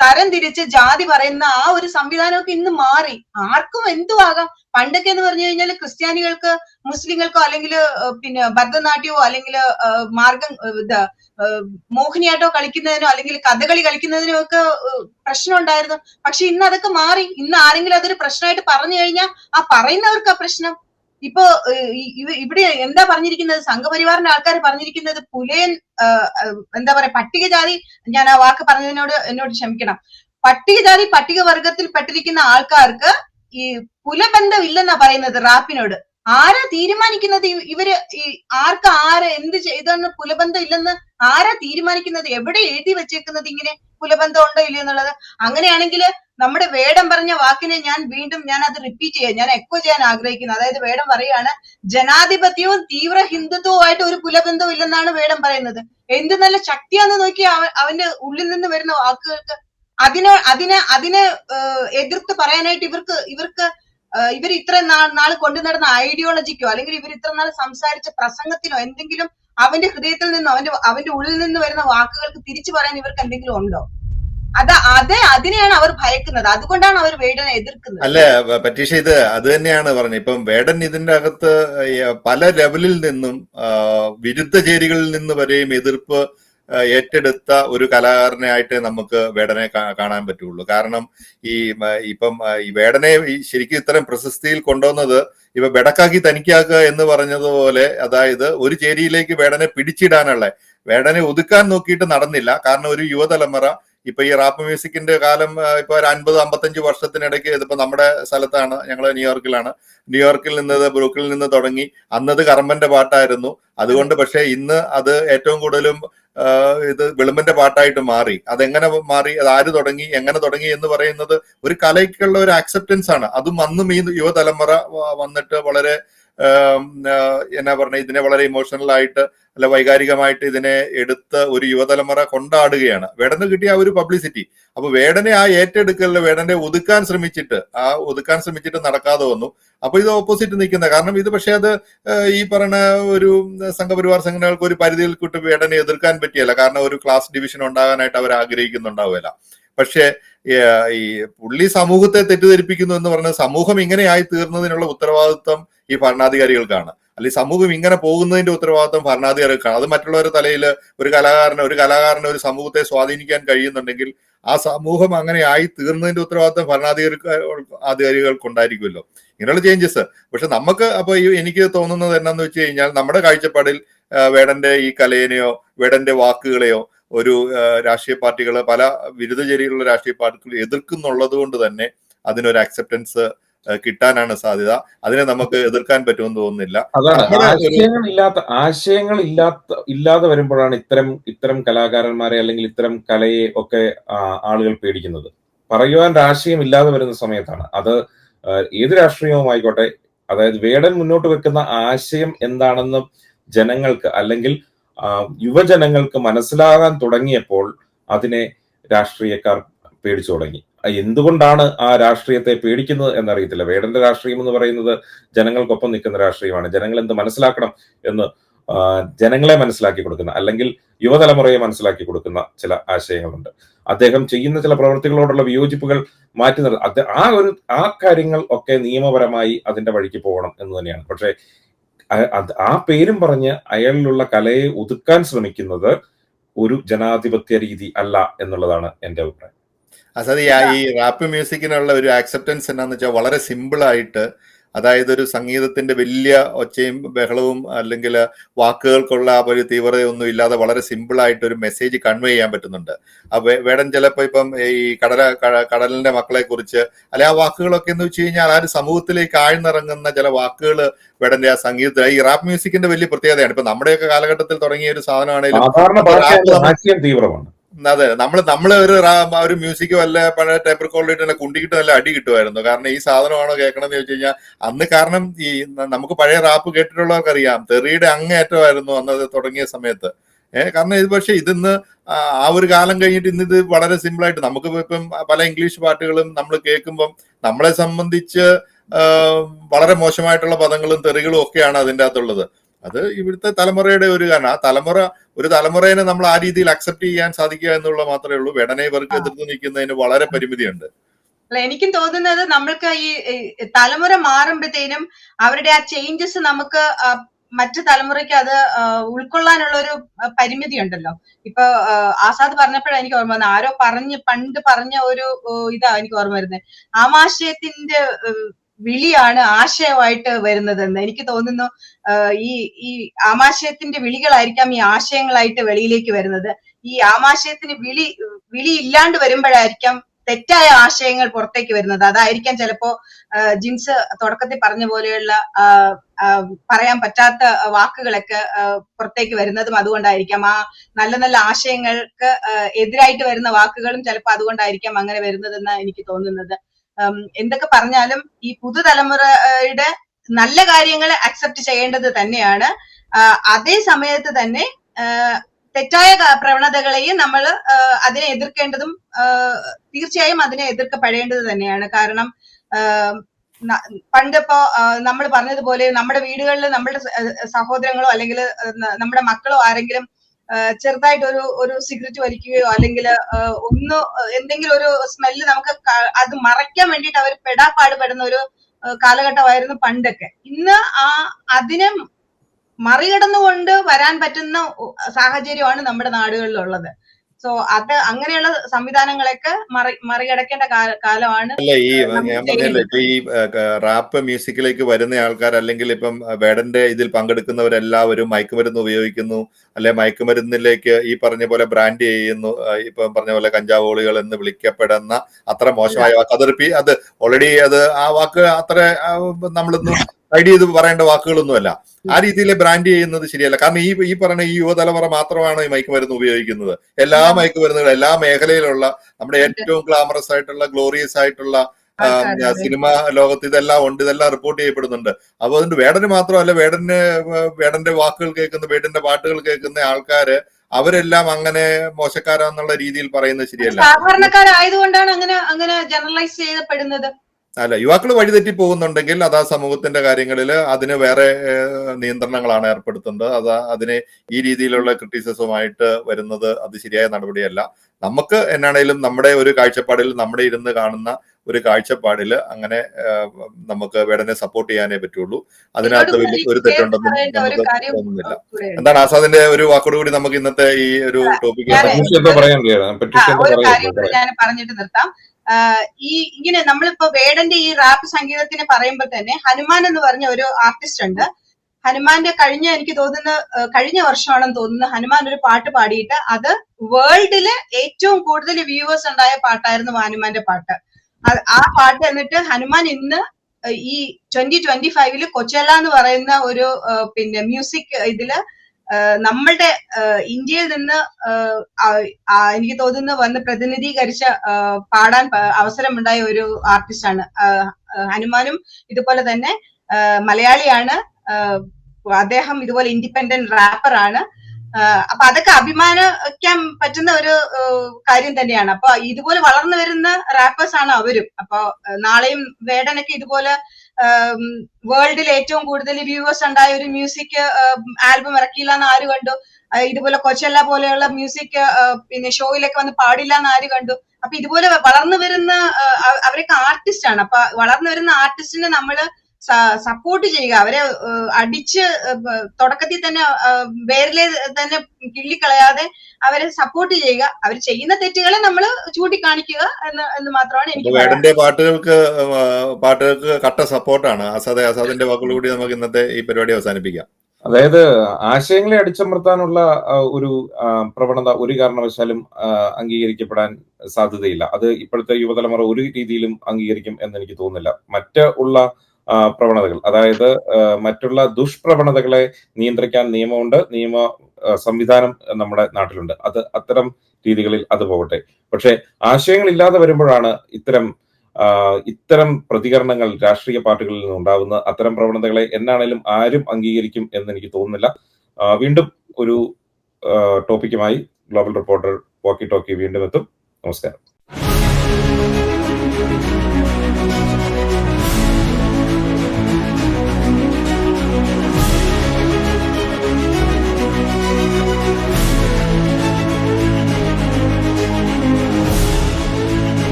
തരം തിരിച്ച് ജാതി പറയുന്ന ആ ഒരു സംവിധാനമൊക്കെ ഇന്ന് മാറി. ആർക്കും എന്തുവാകാം? പണ്ടൊക്കെ എന്ന് പറഞ്ഞു കഴിഞ്ഞാൽ ക്രിസ്ത്യാനികൾക്ക് മുസ്ലിങ്ങൾക്കോ അല്ലെങ്കിൽ പിന്നെ ഭരതനാട്യമോ അല്ലെങ്കിൽ മാർഗം മോഹിനിയാട്ടോ കളിക്കുന്നതിനോ അല്ലെങ്കിൽ കഥകളി കളിക്കുന്നതിനോ ഒക്കെ പ്രശ്നം ഉണ്ടായിരുന്നു പക്ഷെ ഇന്ന് അതൊക്കെ മാറി. ഇന്ന് ആരെങ്കിലും അതൊരു പ്രശ്നമായിട്ട് പറഞ്ഞു കഴിഞ്ഞാൽ ആ പറയുന്നവർക്ക് ആ പ്രശ്നം. ഇപ്പോ ഇവിടെ എന്താ പറഞ്ഞിരിക്കുന്നത്? സംഘപരിവാറിന്റെ ആൾക്കാർ പറഞ്ഞിരിക്കുന്നത് പുലയൻ എന്താ പറയാ പട്ടികജാതി ഞാൻ ആ വാക്ക് പറഞ്ഞതിനോട് എന്നോട് ക്ഷമിക്കണം. പട്ടികജാതി പട്ടികവർഗത്തിൽ പെട്ടിരിക്കുന്ന ആൾക്കാർക്ക് ഈ പുലബന്ധം ഇല്ലെന്നാ പറയുന്നത് റാപ്പിനോട് ആരാ തീരുമാനിക്കുന്നത്? ഇവർ ഈ ആർക്ക് ആര് എന്ത് ചെയ്തെന്ന് കുലബന്ധം ഇല്ലെന്ന് ആരാ തീരുമാനിക്കുന്നത്? എവിടെ എഴുതി വെച്ചേക്കുന്നത് ഇങ്ങനെ കുലബന്ധം ഉണ്ടോ ഇല്ലയോ എന്നുള്ളത്? അങ്ങനെയാണെങ്കിൽ നമ്മുടെ വേടം പറഞ്ഞ വാക്കിനെ ഞാൻ വീണ്ടും ഞാൻ അത് റിപ്പീറ്റ് ചെയ്യാം. ഞാൻ എക്കോ ചെയ്യാൻ ആഗ്രഹിക്കുന്നു. അതായത് വേടം പറയാണ് ജനാധിപത്യവും തീവ്ര ഹിന്ദുത്വവുമായിട്ട് ഒരു കുലബന്ധവും ഇല്ലെന്നാണ് വേടം പറയുന്നത്. എന്ത് നല്ല ശക്തിയാന്ന് നോക്കി അവന്റെ ഉള്ളിൽ നിന്ന് വരുന്ന വാക്കുകൾക്ക് അതിനെ അതിനെ അതിനെ എതിർത്ത് പറയാനായിട്ട് ഇവർക്ക് ഇവർക്ക് ഇവർ ഇത്ര നാൾ നാൾ കൊണ്ടു നടന്ന ഐഡിയോളജിക്കോ അല്ലെങ്കിൽ ഇവർ ഇത്ര നാൾ സംസാരിച്ച പ്രസംഗത്തിനോ എന്തെങ്കിലും അവന്റെ ഹൃദയത്തിൽ നിന്നോ അവന്റെ അവന്റെ ഉള്ളിൽ നിന്ന് വരുന്ന വാക്കുകൾക്ക് തിരിച്ചു പറയാൻ ഇവർക്ക് എന്തെങ്കിലും ഉണ്ടോ? അത് അത് അതിനെയാണ് അവർ ഭയക്കുന്നത്. അതുകൊണ്ടാണ് അവർ വേടനെ എതിർക്കുന്നത്. അല്ല പറ്റീഷ ഇത് അത് തന്നെയാണ് പറഞ്ഞത്. ഇപ്പം വേടൻ ഇതിന്റെ അകത്ത് പല ലെവലിൽ നിന്നും വിരുദ്ധ ചേരികളിൽ നിന്ന് വരെയും എതിർപ്പ് ഏറ്റെടുത്ത ഒരു കലാകാരനായിട്ട് നമുക്ക് വേടനെ കാണാൻ പറ്റുള്ളൂ. കാരണം ഈ ഇപ്പം ഈ വേടനെ ശരിക്കും ഇത്തരം പ്രശസ്തിയിൽ കൊണ്ടുവന്നത് ഇപ്പൊ ബെടക്കാക്കി തനിക്കാക്കുക എന്ന് പറഞ്ഞതുപോലെ അതായത് ഒരു ചേരിയിലേക്ക് വേടനെ പിടിച്ചിടാനുള്ള വേടനെ ഒതുക്കാൻ നോക്കിയിട്ട് നടന്നില്ല. കാരണം ഒരു യുവതലമുറ ഇപ്പൊ ഈ റാപ്പ് മ്യൂസിക്കിന്റെ കാലം ഇപ്പൊ ഒരു അൻപത് അമ്പത്തഞ്ച് വർഷത്തിനിടയ്ക്ക് ഇതിപ്പോ നമ്മുടെ സ്ഥലത്താണ് ഞങ്ങൾ ന്യൂയോർക്കിലാണ്. ന്യൂയോർക്കിൽ നിന്ന് ബ്രൂക്കിൽ നിന്ന് തുടങ്ങി അന്നത് കർമ്മന്റെ പാട്ടായിരുന്നു. അതുകൊണ്ട് പക്ഷേ ഇന്ന് അത് ഏറ്റവും കൂടുതലും ഇത് വിളുമ്പന്റെ പാട്ടായിട്ട് മാറി. അതെങ്ങനെ മാറി അത് ആര് തുടങ്ങി എങ്ങനെ തുടങ്ങി എന്ന് പറയുന്നത് ഒരു കലയ്ക്കുള്ള ഒരു ആക്സെപ്റ്റൻസ് ആണ്. അതും അന്നും ഈ യുവതലമുറ വന്നിട്ട് വളരെ എന്നാ പറഞ്ഞ ഇതിനെ വളരെ ഇമോഷണൽ ആയിട്ട് അല്ല വൈകാരികമായിട്ട് ഇതിനെ എടുത്ത് ഒരു യുവതലമുറ കൊണ്ടാടുകയാണ്. വേടന് കിട്ടിയ ആ ഒരു പബ്ലിസിറ്റി അപ്പൊ വേടനെ ആ ഏറ്റെടുക്കലിൽ വേടനെ ഒതുക്കാൻ ശ്രമിച്ചിട്ട് ആ ഒതുക്കാൻ ശ്രമിച്ചിട്ട് നടക്കാതെ വന്നു. അപ്പൊ ഇത് ഓപ്പോസിറ്റ് നിൽക്കുന്ന കാരണം ഇത് പക്ഷേ അത് ഈ പറയുന്ന ഒരു സംഘപരിവാർ സംഘടനകൾക്ക് ഒരു പരിധിയിൽ കൂട്ട് വേടനെ എതിർക്കാൻ പറ്റിയല്ല. കാരണം ഒരു ക്ലാസ് ഡിവിഷൻ ഉണ്ടാകാനായിട്ട് അവർ ആഗ്രഹിക്കുന്നുണ്ടാവില്ല. പക്ഷേ ഈ പുള്ളി സമൂഹത്തെ തെറ്റിദ്ധരിപ്പിക്കുന്നു എന്ന് പറഞ്ഞ സമൂഹം ഇങ്ങനെയായി തീർന്നതിനുള്ള ഉത്തരവാദിത്വം ഈ ഭരണാധികാരികൾക്കാണ്. അല്ലെങ്കിൽ സമൂഹം ഇങ്ങനെ പോകുന്നതിന്റെ ഉത്തരവാദിത്വം ഭരണാധികാരികൾക്കാണ്. അത് മറ്റുള്ളവരുടെ തലയിൽ ഒരു കലാകാരന് ഒരു കലാകാരന് ഒരു സമൂഹത്തെ സ്വാധീനിക്കാൻ കഴിയുന്നുണ്ടെങ്കിൽ ആ സമൂഹം അങ്ങനെ ആയി തീർന്നതിന്റെ ഉത്തരവാദിത്വം ഭരണാധികാരികൾ അധികാരികൾക്കുണ്ടായിരിക്കുമല്ലോ. ഇങ്ങനെയുള്ള ചേഞ്ചസ് പക്ഷെ നമുക്ക് അപ്പൊ ഈ എനിക്ക് തോന്നുന്നത് എന്നാന്ന് വെച്ച് കഴിഞ്ഞാൽ നമ്മുടെ കാഴ്ചപ്പാടിൽ വേടന്റെ ഈ കലയെയോ വേടന്റെ വാക്കുകളെയോ ഒരു രാഷ്ട്രീയ പാർട്ടികൾ പല വിരുദ്ധ ചേരികളുള്ള രാഷ്ട്രീയ പാർട്ടികൾ എതിർക്കുന്നുള്ളത് കൊണ്ട് തന്നെ അതിനൊരു അക്സെപ്റ്റൻസ് കിട്ടാനാണ് സാധ്യത. അതിനെ നമുക്ക് എതിർക്കാൻ പറ്റുമെന്ന് തോന്നുന്നില്ല. അതാണ്. ആശയങ്ങൾ ഇല്ലാത്ത ആശയങ്ങൾ ഇല്ലാത്ത ഇല്ലാതെ വരുമ്പോഴാണ് ഇത്തരം ഇത്തരം കലാകാരന്മാരെ അല്ലെങ്കിൽ ഇത്തരം കലയെ ഒക്കെ ആളുകൾ പേടിക്കുന്നത്. പറയുവാൻ ആശയം ഇല്ലാതെ വരുന്ന സമയത്താണ്. അത് ഏത് രാഷ്ട്രീയവും ആയിക്കോട്ടെ. അതായത് വേടൻ മുന്നോട്ട് വെക്കുന്ന ആശയം എന്താണെന്ന് ജനങ്ങൾക്ക് അല്ലെങ്കിൽ യുവജനങ്ങൾക്ക് മനസ്സിലാകാൻ തുടങ്ങിയപ്പോൾ അതിനെ രാഷ്ട്രീയക്കാർ പേടിച്ചു തുടങ്ങി. എന്തുകൊണ്ടാണ് ആ രാഷ്ട്രീയത്തെ പേടിക്കുന്നത് എന്നറിയത്തില്ല. വേടന്റെ രാഷ്ട്രീയം എന്ന് പറയുന്നത് ജനങ്ങൾക്കൊപ്പം നിൽക്കുന്ന രാഷ്ട്രീയമാണ്. ജനങ്ങൾ എന്ത് മനസ്സിലാക്കണം എന്ന് ജനങ്ങളെ മനസ്സിലാക്കി കൊടുക്കുന്ന അല്ലെങ്കിൽ യുവതലമുറയെ മനസ്സിലാക്കി കൊടുക്കുന്ന ചില ആശയങ്ങളുണ്ട്. അദ്ദേഹം ചെയ്യുന്ന ചില പ്രവൃത്തികളോടുള്ള വിയോജിപ്പുകൾ മാറ്റി നിർത്തി ആ ഒരു ആ കാര്യങ്ങൾ ഒക്കെ നിയമപരമായി അതിന്റെ വഴിക്ക് പോകണം എന്ന് തന്നെയാണ്. പക്ഷേ ആ പേരും പറഞ്ഞ് അയാളിലുള്ള കലയെ ഒതുക്കാൻ ശ്രമിക്കുന്നത് ഒരു ജനാധിപത്യ രീതി അല്ല എന്നുള്ളതാണ് എന്റെ അഭിപ്രായം. അതായത് ഈ- റാപ്പ് മ്യൂസിക്കിനുള്ള ഒരു ആക്സെപ്റ്റൻസ് എന്നാന്ന് വെച്ചാൽ വളരെ സിമ്പിൾ ആയിട്ട് അതായത് ഒരു സംഗീതത്തിന്റെ വലിയ ഒച്ചയും ബഹളവും അല്ലെങ്കിൽ വാക്കുകൾക്കുള്ള ആ ഒരു തീവ്രതയൊന്നും ഇല്ലാതെ വളരെ സിമ്പിൾ ആയിട്ട് ഒരു മെസ്സേജ് കൺവേ ചെയ്യാൻ പറ്റുന്നുണ്ട്. ആ വേടൻ ചിലപ്പോ ഇപ്പം ഈ കടല കടലിന്റെ മക്കളെ കുറിച്ച് അല്ലെ ആ വാക്കുകളൊക്കെ എന്ന് വെച്ച് കഴിഞ്ഞാൽ ആ ഒരു സമൂഹത്തിലേക്ക് ആഴ്ന്നിറങ്ങുന്ന ചില വാക്കുകൾ വേടന്റെ ആ സംഗീതത്തിൽ ഈ റാപ്പ് മ്യൂസിക്കിന്റെ വലിയ പ്രത്യേകതയാണ്. ഇപ്പൊ നമ്മുടെയൊക്കെ കാലഘട്ടത്തിൽ തുടങ്ങിയ ഒരു സാധനമാണെങ്കിലും തീവ്രമാണ്. അതെ നമ്മൾ നമ്മൾ ഒരു ഒരു മ്യൂസിക് വല്ല പഴയ ടൈപ്പ് റെക്കോർഡിലിട്ട് തന്നെ കുണ്ടിക്കിട്ട് നല്ല അടി കിട്ടുമായിരുന്നു. കാരണം ഈ സാധനമാണോ കേൾക്കണമെന്ന് ചോദിച്ചു കഴിഞ്ഞാൽ അന്ന് കാരണം ഈ നമുക്ക് പഴയ റാപ്പ് കേട്ടിട്ടുള്ളവർക്ക് അറിയാം തെറിയുടെ അങ്ങേറ്റമായിരുന്നു അന്ന് അത് തുടങ്ങിയ സമയത്ത്. ഏഹ് കാരണം ഇത് പക്ഷെ ഇതിന്ന് ആ ഒരു കാലം കഴിഞ്ഞിട്ട് ഇന്ന് ഇത് വളരെ സിമ്പിൾ ആയിട്ട് നമുക്ക് ഇപ്പം പല ഇംഗ്ലീഷ് പാട്ടുകളും നമ്മൾ കേൾക്കുമ്പം നമ്മളെ സംബന്ധിച്ച് വളരെ മോശമായിട്ടുള്ള പദങ്ങളും തെറികളും ഒക്കെയാണ് അതിന്റെ അകത്തുള്ളത്. അത് ഇവിടുത്തെ തലമുറയുടെ ഒരു കാരണം. ആ തലമുറ ഒരു തലമുറയെ നമ്മൾ ആ രീതിയിൽ അക്സെപ്റ്റ് ചെയ്യാൻ സാധിക്കുക എന്നുള്ള മാത്രമേ ഉള്ളൂ. വേടനെ ഇവർക്ക്. എതിർത്ത് നിൽക്കുന്നതിന് വളരെ പരിമിതിയുണ്ട്. അല്ല എനിക്കും തോന്നുന്നത് നമ്മൾക്ക് ഈ തലമുറ മാറുമ്പോഴത്തേനും അവരുടെ ആ ചേഞ്ചസ് നമുക്ക് മറ്റു തലമുറയ്ക്ക് അത് ഉൾക്കൊള്ളാനുള്ള ഒരു പരിമിതി ഉണ്ടല്ലോ ഇപ്പൊ ആസാദ് പറഞ്ഞപ്പോഴാണ് എനിക്ക് ഓർമ്മ വന്നത്. ആരോ പറഞ്ഞ് പണ്ട് പറഞ്ഞ ഒരു ഇതാ എനിക്ക് ഓർമ്മ വരുന്നത്. ആമാശയത്തിന്റെ വിളിയാണ് ആശയമായിട്ട് വരുന്നതെന്ന് എനിക്ക് തോന്നുന്നു ഈ ഈ ആമാശയത്തിന്റെ വിളികളായിരിക്കാം ഈ ആശയങ്ങളായിട്ട് വെളിയിലേക്ക് വരുന്നത്. ഈ ആമാശയത്തിന് വിളി വിളി ഇല്ലാണ്ട് വരുമ്പോഴായിരിക്കാം തെറ്റായ ആശയങ്ങൾ പുറത്തേക്ക് വരുന്നത്. അതായിരിക്കാം ചിലപ്പോ ജിൻസ് തുടക്കത്തിൽ പറഞ്ഞ പോലെയുള്ള പറയാൻ പറ്റാത്ത വാക്കുകളൊക്കെ പുറത്തേക്ക് വരുന്നതും അതുകൊണ്ടായിരിക്കാം. ആ നല്ല നല്ല ആശയങ്ങൾക്ക് എതിരായിട്ട് വരുന്ന വാക്കുകളും ചിലപ്പോൾ അതുകൊണ്ടായിരിക്കാം അങ്ങനെ വരുന്നതെന്ന് എനിക്ക് തോന്നുന്നത്. എന്തൊക്കെ പറഞ്ഞാലും ഈ പുതുതലമുറയുടെ നല്ല കാര്യങ്ങൾ അക്സെപ്റ്റ് ചെയ്യേണ്ടത് തന്നെയാണ്. അതേ സമയത്ത് തന്നെ തെറ്റായ പ്രവണതകളെയും നമ്മൾ അതിനെ എതിർക്കേണ്ടതും തീർച്ചയായും അതിനെ എതിർക്കപ്പെടേണ്ടത് തന്നെയാണ്. കാരണം പണ്ടിപ്പോ നമ്മൾ പറഞ്ഞതുപോലെ നമ്മുടെ വീടുകളിൽ നമ്മുടെ സഹോദരങ്ങളോ അല്ലെങ്കിൽ നമ്മുടെ മക്കളോ ആരെങ്കിലും ചെറുതായിട്ട് ഒരു ഒരു സിഗരറ്റ് വലിക്കുകയോ അല്ലെങ്കിൽ ഒന്ന് എന്തെങ്കിലും ഒരു സ്മെല്ല് നമുക്ക് അത് മറയ്ക്കാൻ വേണ്ടിയിട്ട് അവർ പെടാപ്പാട് ഒരു കാലഘട്ടമായിരുന്നു പണ്ടൊക്കെ. ഇന്ന് ആ അതിനെ മറികടന്നുകൊണ്ട് വരാൻ പറ്റുന്ന സാഹചര്യമാണ് നമ്മുടെ നാടുകളിലുള്ളത്. സോ അത് അങ്ങനെയുള്ള സംവിധാനങ്ങളൊക്കെ മറി മറികടക്കേണ്ട കാലമാണ്. അല്ല ഈ ഞാൻ പറഞ്ഞല്ലോ ഇപ്പൊ ഈ റാപ്പ് മ്യൂസിക്കിലേക്ക് വരുന്ന ആൾക്കാർ അല്ലെങ്കിൽ ഇപ്പം വേടന്റെ ഇതിൽ പങ്കെടുക്കുന്നവരെല്ലാവരും മയക്കുമരുന്ന് ഉപയോഗിക്കുന്നു. അല്ലെ മയക്കുമരുന്നിലേക്ക് ഈ പറഞ്ഞ പോലെ ബ്രാൻഡ് ചെയ്യുന്നു. ഇപ്പം പറഞ്ഞ പോലെ കഞ്ചാവോളികൾ എന്ന് വിളിക്കപ്പെടുന്ന അത്ര മോശമായ വാക്ക്. അതൊരു അത് ഓൾറെഡി അത് ആ വാക്ക് അത്ര നമ്മളൊന്നും ഐഡിയ ചെയ്ത് പറയേണ്ട വാക്കുകളൊന്നുമല്ല. ആ രീതിയിൽ ബ്രാൻഡ് ചെയ്യുന്നത് ശരിയല്ല. കാരണം ഈ ഈ പറഞ്ഞ ഈ യുവതലമുറ മാത്രമാണ് ഈ മയക്കുമരുന്ന് ഉപയോഗിക്കുന്നത്. എല്ലാ മയക്കുമരുന്നുകളും എല്ലാ മേഖലയിലുള്ള നമ്മുടെ ഏറ്റവും ഗ്ലാമറസ് ആയിട്ടുള്ള ഗ്ലോറിയസ് ആയിട്ടുള്ള സിനിമ ലോകത്ത് ഇതെല്ലാം ഉണ്ട് ഇതെല്ലാം റിപ്പോർട്ട് ചെയ്യപ്പെടുന്നുണ്ട്. അപ്പൊ അതുകൊണ്ട് വേടന് മാത്രമല്ല വേടന് വേടന്റെ വാക്കുകൾ കേൾക്കുന്ന വേടന്റെ പാട്ടുകൾ കേൾക്കുന്ന ആൾക്കാര് അവരെല്ലാം അങ്ങനെ മോശക്കാരാന്നുള്ള രീതിയിൽ പറയുന്നത് ശരിയല്ല. സാധാരണക്കാരായതുകൊണ്ടാണ് അങ്ങനെ അങ്ങനെ ജനറലൈസ് ചെയ്യപ്പെടുന്നത്. അല്ല യുവാക്കൾ വഴിതെറ്റി പോകുന്നുണ്ടെങ്കിൽ അത് ആ സമൂഹത്തിന്റെ കാര്യങ്ങളിൽ അതിന് വേറെ നിയന്ത്രണങ്ങളാണ് ഏർപ്പെടുത്തുന്നത്. അത് അതിനെ ഈ രീതിയിലുള്ള ക്രിറ്റിസിസവുമായിട്ട് വരുന്നത് അത് ശരിയായ നടപടിയല്ല. നമുക്ക് എന്നാണേലും നമ്മുടെ ഒരു കാഴ്ചപ്പാടിൽ നമ്മുടെ ഇരുന്ന് കാണുന്ന ഒരു കാഴ്ചപ്പാടിൽ അങ്ങനെ നമുക്ക് വേടനെ സപ്പോർട്ട് ചെയ്യാനേ പറ്റുള്ളൂ. അതിനകത്ത് വലിയ ഒരു തെറ്റുണ്ടെന്നും നമുക്ക് തോന്നുന്നില്ല. എന്താണ് ആസാദിന്റെ ഒരു വാക്കോട് കൂടി നമുക്ക് ഇന്നത്തെ ഈ ഒരു കാര്യം ഞാൻ പറഞ്ഞിട്ട് നിർത്താം. ഈ ഇങ്ങനെ നമ്മളിപ്പോ വേടന്റെ ഈ റാപ്പ് സംഗീതത്തിന് പറയുമ്പോൾ തന്നെ ഹനുമാൻ എന്ന് പറഞ്ഞ ഒരു ആർട്ടിസ്റ്റ് ഉണ്ട്. ഹനുമാന്റെ കഴിഞ്ഞ എനിക്ക് തോന്നുന്ന കഴിഞ്ഞ വർഷമാണെന്ന് തോന്നുന്നു ഹനുമാൻ ഒരു പാട്ട് പാടിയിട്ട് അത് വേൾഡിൽ ഏറ്റവും കൂടുതൽ വ്യൂവേഴ്സ് ഉണ്ടായ പാട്ടായിരുന്നു ഹനുമാന്റെ പാട്ട്. ആ പാട്ട് എന്നിട്ട് ഹനുമാൻ ഇന്ന് ഈ ട്വന്റി ട്വന്റി ഫൈവിൽ കൊച്ചല്ല എന്ന് പറയുന്ന ഒരു പിന്നെ മ്യൂസിക് ഇതിൽ നമ്മളുടെ ഇന്ത്യയിൽ നിന്ന് എനിക്ക് തോന്നുന്നു വന്ന് പ്രതിനിധീകരിച്ച പാടാൻ അവസരം അവസരമുണ്ടായ ഒരു ആർട്ടിസ്റ്റാണ്. ഹനുമാനും ഇതുപോലെ തന്നെ മലയാളിയാണ്. അദ്ദേഹം ഇതുപോലെ ഇൻഡിപെൻഡന്റ് റാപ്പറാണ്. അപ്പൊ അതൊക്കെ അഭിമാനിക്കാൻ പറ്റുന്ന ഒരു കാര്യം തന്നെയാണ്. അപ്പൊ ഇതുപോലെ വളർന്നു വരുന്ന റാപ്പേഴ്സ് ആണ് അവരും. അപ്പൊ നാളെയും വേടനൊക്കെ ഇതുപോലെ വേൾഡിൽ ഏറ്റവും കൂടുതൽ വ്യൂവേഴ്സ് ഉണ്ടായ ഒരു മ്യൂസിക് ആൽബം ഇറക്കിയില്ല എന്ന് ആര് കണ്ടു? ഇതുപോലെ കൊച്ചല്ല പോലെയുള്ള മ്യൂസിക് പിന്നെ ഷോയിലൊക്കെ വന്ന് പാടില്ല എന്ന് ആര് കണ്ടു? അപ്പൊ ഇതുപോലെ വളർന്നു വരുന്ന അവരൊക്കെ ആർട്ടിസ്റ്റ് ആണ്. അപ്പൊ വളർന്നു വരുന്ന ആർട്ടിസ്റ്റിനെ നമ്മൾ സപ്പോർട്ട് ചെയ്യുക. അവരെ അടിച്ച് തുടക്കത്തിൽ തന്നെ വേരിലെ തന്നെ കിള്ളിക്കളയാതെ അവരെ സപ്പോർട്ട് ചെയ്യുക. അവർ ചെയ്യുന്ന തെറ്റുകളെ നമ്മൾ ചൂണ്ടിക്കാണിക്കുക എന്ന് എന്ന് മാത്രമാണ് എനിക്ക് വേടന്റെ പാട്ടുകൾക്ക് പാട്ടുകൾക്ക് കട്ട സപ്പോർട്ടാണ്. ആസാദെ ആസാദിന്റെ വാക്കുകൾ കൂടി നമുക്ക് ഇന്നത്തെ ഈ പരിപാടി അവസാനിപ്പിക്കാം. അതായത് ആശയങ്ങളെ അടിച്ചമർത്താനുള്ള ഒരു പ്രവണത ഒരു കാരണവശാലും അംഗീകരിക്കപ്പെടാൻ സാധ്യതയില്ല. അത് ഇപ്പോഴത്തെ യുവതലമുറ ഒരു രീതിയിലും അംഗീകരിക്കും എന്ന് എനിക്ക് തോന്നുന്നില്ല. മറ്റ് ഉള്ള പ്രവണതകൾ. അതായത് മറ്റുള്ള ദുഷ്പ്രവണതകളെ നിയന്ത്രിക്കാൻ നിയമമുണ്ട്. നിയമ സംവിധാനം നമ്മുടെ നാട്ടിലുണ്ട്. അത് അത്തരം രീതികളിൽ അത് പോകട്ടെ. പക്ഷെ ആശയങ്ങൾ ഇല്ലാതെ വരുമ്പോഴാണ് ഇത്തരം ഇത്തരം പ്രതികരണങ്ങൾ രാഷ്ട്രീയ പാർട്ടികളിൽ നിന്ന് ഉണ്ടാവുന്ന അത്തരം പ്രവണതകളെ എന്നാണേലും ആരും അംഗീകരിക്കും എന്ന് എനിക്ക് തോന്നുന്നില്ല. വീണ്ടും ഒരു ടോപ്പിക്കുമായി ഗ്ലോബൽ റിപ്പോർട്ടർ വാക്കി ടോക്കി വീണ്ടും എത്തും. നമസ്കാരം.